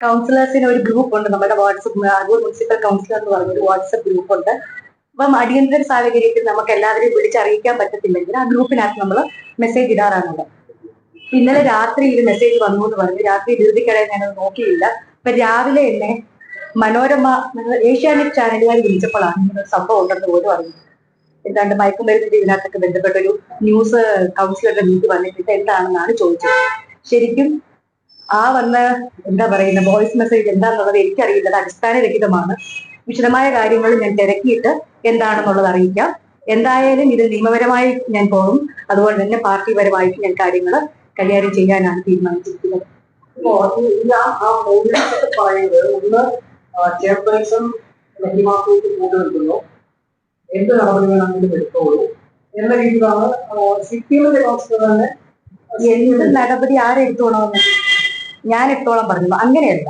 കൗൺസിലേഴ്സിന് ഒരു ഗ്രൂപ്പ് ഉണ്ട്. നമ്മുടെ വാട്സപ്പ് അടൂർ മുനിസിപ്പൽ കൗൺസിലർ എന്ന് പറഞ്ഞ ഒരു വാട്സപ്പ് ഗ്രൂപ്പ് ഉണ്ട്. അപ്പം അടിയന്തര സാഹചര്യത്തിൽ നമുക്ക് എല്ലാവരെയും വിളിച്ചറിയിക്കാൻ പറ്റത്തില്ലെങ്കിൽ ആ ഗ്രൂപ്പിനകത്ത് നമ്മൾ മെസ്സേജ് ഇടാറാണുള്ളത്. ഇന്നലെ രാത്രി ഒരു മെസ്സേജ് വന്നു എന്ന് പറഞ്ഞു. രാത്രി ധൃതിക്കിടയിൽ ഞാൻ നോക്കിയില്ല. അപ്പൊ രാവിലെ എന്നെ മനോരമ ഏഷ്യാനെറ്റ് ചാനലുകാർ വിളിച്ചപ്പോഴാണ് ഇങ്ങനെ സംഭവം ഉണ്ടെന്ന് പോലും അറിഞ്ഞത്. എന്താണ്ട് മയക്കുമരുന്നിന്റെ ഇതിനകത്തൊക്കെ ബന്ധപ്പെട്ട ഒരു ന്യൂസ് കൗൺസിലറുടെ വീട്ടിൽ വന്നിട്ട് എന്താണെന്നാണ് ചോദിച്ചത്. ശരിക്കും ആ വന്ന എന്താ പറയുന്ന വോയിസ് മെസ്സേജ് എന്താണെന്നുള്ളത് എനിക്കറിയില്ല. അത് അടിസ്ഥാനരഹിതമാണ്. വിശദമായ കാര്യങ്ങൾ ഞാൻ തിരക്കിയിട്ട് എന്താണെന്നുള്ളത് അറിയിക്കാം. എന്തായാലും ഇത് നിയമപരമായി ഞാൻ പോകും അതുപോലെ തന്നെ പാർട്ടിപരമായിട്ട് ഞാൻ കാര്യങ്ങൾ കൈകാര്യം ചെയ്യാനാണ് തീരുമാനിച്ചിരിക്കുന്നത്. ഒന്ന് ചെയർപേഴ്സൺ ലഭ്യമാക്കിയിട്ട് എന്ത് നടപടി വേണമെങ്കിലും എടുത്തോളൂ എന്ന രീതിയിലാണ് സി പി എമ്മിന്റെ കൗൺസിലർ തന്നെ എന്ത് നടപടി ആരെടുത്തോണമെന്ന് ഞാൻ എടുത്തോളം പറഞ്ഞു. അങ്ങനെയല്ല.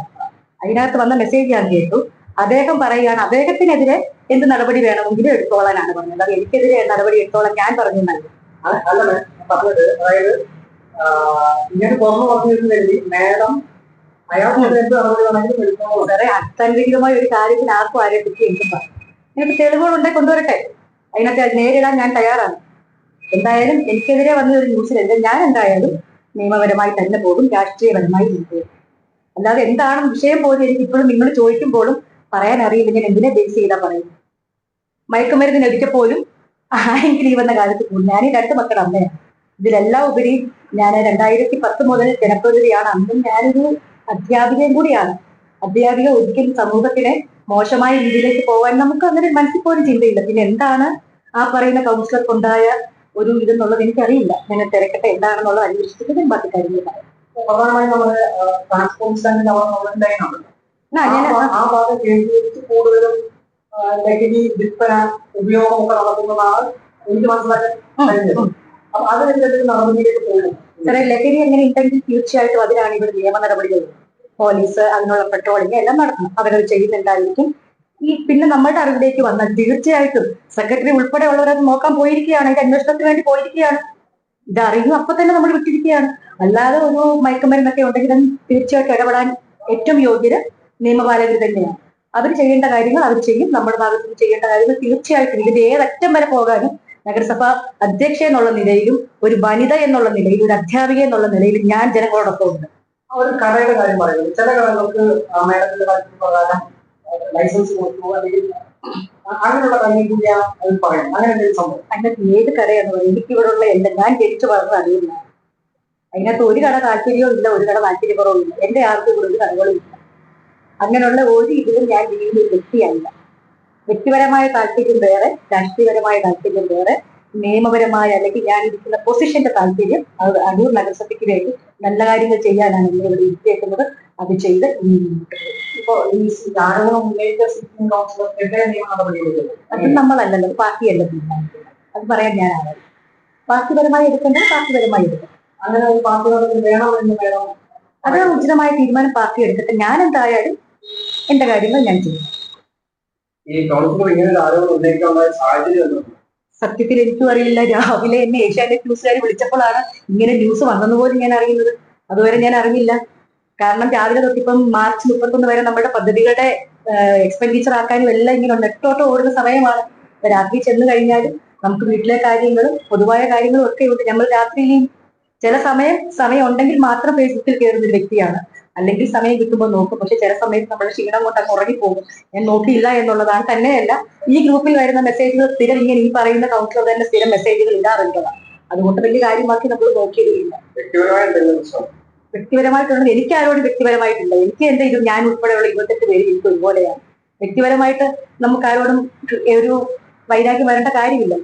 അതിനകത്ത് വന്ന മെസ്സേജ് ഞാൻ കേട്ടു. അദ്ദേഹം പറയുകയാണ് അദ്ദേഹത്തിനെതിരെ എന്ത് നടപടി വേണമെങ്കിലും എടുത്തോളാനാണ് പറഞ്ഞത്. അത് എനിക്കെതിരെ നടപടി എടുത്തോളാൻ ഞാൻ പറഞ്ഞു നൽകി പറഞ്ഞത് അതായത് ഇങ്ങനെ തുറന്നു പറഞ്ഞിരുന്നെങ്കിൽ മേഡം വളരെ അർത്ഥരഹിതമായ ഒരു കാര്യത്തിൽ ആർക്കും ആരെ കുറിച്ച് എനിക്കും പറയാം എനിക്ക് തെളിവുകളുണ്ടെ കൊണ്ടുവരട്ടെ. അതിനകത്ത് അത് നേരിടാൻ ഞാൻ തയ്യാറാണ്. എന്തായാലും എനിക്കെതിരെ വന്ന ഒരു ന്യൂസിലെന്ത് ഞാൻ എന്തായാലും നിയമപരമായി തന്നെ പോകും രാഷ്ട്രീയപരമായി പോകും. അല്ലാതെ എന്താണ് വിഷയം പോലും എനിക്ക് ഇപ്പോഴും നിങ്ങൾ ചോദിക്കുമ്പോഴും പറയാൻ അറിയില്ല ഞാൻ എന്തിനെ ബേസ് ചെയ്താ പറയും മയക്കുമരുന്നിന് ഒരിക്കൽ പോലും ആരെങ്കിലും ഈ വന്ന കാലത്ത് പോകും ഞാൻ ഈ രണ്ട് മക്കളുടെ അമ്മയാണ്. ഇതിലെല്ലാം ഉപരി ഞാൻ രണ്ടായിരത്തി പത്ത് മുതൽ ജനപ്രതിനിധിയാണ്. അന്നും ഞാനൊരു അധ്യാപികയും കൂടിയാണ്. അധ്യാപിക ഒരിക്കലും സമൂഹത്തിനെ മോശമായ രീതിയിലേക്ക് പോകാൻ നമുക്ക് അങ്ങനെ മനസ്സിൽ പോലും ചിന്തയില്ല. പിന്നെ എന്താണ് ആ പറയുന്ന കൗൺസിലർക്കുണ്ടായ ഒരു ഇതെന്നുള്ളത് എനിക്കറിയില്ല. ഞാൻ തിരക്കട്ടെ എന്താണെന്നുള്ളത് അന്വേഷിച്ചിട്ട് ഞാൻ ബാക്കി കാര്യങ്ങൾ പറയാം. പ്രധാനമായും നമ്മുടെ ട്രാൻസ്പോർട്ട് സ്റ്റാൻഡിൽ അവിടെ നമ്മുടെ ആ, ആ ഞാൻ ഭാഗം കേന്ദ്രീകരിച്ച് കൂടുതലും ആ, ലഹരി വിൽപ്പന ഉപയോഗമൊക്കെ നടക്കുന്നതാണ് എനിക്ക് മനസ്സിലാക്കാൻ കഴിഞ്ഞത്. അപ്പൊ അതിനെന്തെങ്കിലും നടപടിയിലേക്ക് പോകും സാറേ ലഹരി എങ്ങനെ ഉണ്ടെങ്കിൽ തീർച്ചയായിട്ടും അതിനാണ് ഇവിടെ നിയമ നടപടികൾ. പോലീസ് അതിനുള്ള പെട്രോളിംഗ് എല്ലാം നടത്തണം. അവരത് ചെയ്യുന്നുണ്ടായിരിക്കും. ഈ പിന്നെ നമ്മളുടെ അറിവിലേക്ക് വന്നാൽ തീർച്ചയായിട്ടും സെക്രട്ടറി ഉൾപ്പെടെ ഉള്ളവരത് നോക്കാൻ പോയിരിക്കുകയാണ് അതിന്റെ അന്വേഷണത്തിന് വേണ്ടി പോയിരിക്കുകയാണ്. ഇത് അറിയുന്നു അപ്പൊ തന്നെ നമ്മൾ വിട്ടിരിക്കുകയാണ്. അല്ലാതെ ഒരു മയക്കുമരുന്നൊക്കെ ഉണ്ടെങ്കിൽ തീർച്ചയായിട്ടും ഇടപെടാൻ ഏറ്റവും യോഗ്യര് നിയമപാലകർ തന്നെയാണ്. അവർ ചെയ്യേണ്ട കാര്യങ്ങൾ അവർ ചെയ്യും നമ്മുടെ ഭാഗത്ത് ചെയ്യേണ്ട കാര്യങ്ങൾ തീർച്ചയായിട്ടും ഇതിന്റെ ഏതറ്റം വരെ പോകാനും നഗരസഭ അധ്യക്ഷ എന്നുള്ള നിലയിലും ഒരു വനിത എന്നുള്ള നിലയിലും ഒരു അധ്യാപിക എന്നുള്ള നിലയിലും ഞാൻ ജനങ്ങളോടൊപ്പം ഉണ്ട്. ഒരു കടയുടെ കാര്യം പറയുന്നത് ചില കടകൾക്ക് മേഡത്തിന്റെ കാര്യത്തിൽ പ്രകാരം ലൈസൻസ് കൊടുത്തു അല്ലെങ്കിൽ അങ്ങനെയുള്ള കാര്യം കൂടി അതിൽ പറയാം അങ്ങനെ എന്തെങ്കിലും സംഭവം? അതിനകത്ത് ഏത് പറയും. എനിക്ക് ഇവിടെയുള്ള എന്റെ ഞാൻ ജനിച്ചു വളർന്ന അറിയില്ല അതിനകത്ത് ഒരു കട താല്പര്യവും ഇല്ല ഒരു കട താല്പര്യക്കുറവും ഇല്ല. എന്റെ ആർക്കും ഇവിടെ ഒരു കടകളും ഇല്ല. അങ്ങനെയുള്ള ഒരു ഇതിലും ഞാൻ ജീവിക്കുന്ന ഒരു വ്യക്തിയല്ല. വ്യക്തിപരമായ താല്പര്യം വേറെ രാഷ്ട്രീയപരമായ താല്പര്യം വേറെ നിയമപരമായ അല്ലെങ്കിൽ ഞാൻ ഇരിക്കുന്ന പൊസിഷന്റെ താല്പര്യം അത് അടൂർ നഗരസഭയ്ക്ക് വേണ്ടി നല്ല കാര്യങ്ങൾ ചെയ്യാനാണ് ഇവിടെ ഇരുത്തിയേക്കുന്നത് അത് ചെയ്ത് ഇനി മുന്നോട്ട് പോകും. ഇപ്പൊ ഈ സിറ്റിംഗ് നിയമ അത് നമ്മളല്ലല്ലോ പാർട്ടി പാർട്ടിയല്ല തീരുമാനിക്കുന്നത്. അത് പറയാൻ ഞാൻ ആരാണ് പാർട്ടിപരമായി എടുക്കണ്ട പാർട്ടിപരമായി എടുക്കണം. അങ്ങനെ ഒരു പാർട്ടി നടപടി വേണമെന്ന് വേണം. അത് ഉചിതമായ തീരുമാനം പാർട്ടി എടുത്തിട്ട് ഞാൻ എന്തായാലും എന്റെ കാര്യങ്ങൾ ഞാൻ ചെയ്യും. ഈ കൗൺസിലർ ഇങ്ങനെ ഒരു ആരോപണം ഉന്നയിക്കാനുള്ള സാഹചര്യം എന്താണ് സത്യത്തിൽ എനിക്കും അറിയില്ല. രാവിലെ എന്നെ ഏഷ്യാനെറ്റ് ന്യൂസുകാർ വിളിച്ചപ്പോഴാണ് ഇങ്ങനെ ന്യൂസ് വന്നെന്ന് പോലും ഞാൻ അറിയുന്നത്. അതുവരെ ഞാൻ അറിഞ്ഞില്ല. കാരണം രാവിലെ തൊട്ടിപ്പം മാർച്ച് മുപ്പത്തൊന്ന് വരെ നമ്മുടെ പദ്ധതികളുടെ എക്സ്പെൻഡിച്ചർ ആക്കാനും എല്ലാം ഇങ്ങനെ നെട്ടോട്ട് ഓടുന്ന സമയമാണ്. രാത്രി ചെന്ന് കഴിഞ്ഞാലും നമുക്ക് വീട്ടിലെ കാര്യങ്ങളും പൊതുവായ കാര്യങ്ങളും ഒക്കെ ഉണ്ട്. നമ്മൾ രാത്രിയിലും ചില സമയം സമയം ഉണ്ടെങ്കിൽ മാത്രം ഫേസ്ബുക്കിൽ കയറുന്ന ഒരു വ്യക്തിയാണ്. അല്ലെങ്കിൽ സമയം കിട്ടുമ്പോൾ നോക്കും. പക്ഷെ ചില സമയത്ത് നമ്മുടെ ക്ഷീണം കൊണ്ട് അങ്ങ് ഉറങ്ങിപ്പോകും. ഞാൻ നോക്കിയില്ല എന്നുള്ളതാണ് തന്നെയല്ല. ഈ ഗ്രൂപ്പിൽ വരുന്ന മെസ്സേജുകൾ സ്ഥിരം ഇങ്ങനെ ഈ പറയുന്ന കൗൺസിലർ തന്നെ സ്ഥിരം മെസ്സേജുകൾ ഇടാറുള്ളതാണ്. അതുകൊണ്ട് വലിയ കാര്യമാക്കി നമ്മൾ പ്രശ്നം വ്യക്തിപരമായിട്ടുള്ളത് എനിക്ക് ആരോടും വ്യക്തിപരമായിട്ടില്ല. എനിക്ക് എന്റെ ഇത് ഞാൻ ഉൾപ്പെടെയുള്ള ഇരുപത്തെട്ട് പേര് എനിക്ക് ഒരുപോലെയാണ്. വ്യക്തിപരമായിട്ട് നമുക്ക് ആരോടും ഒരു വൈരാഗ്യം വരേണ്ട കാര്യമില്ല.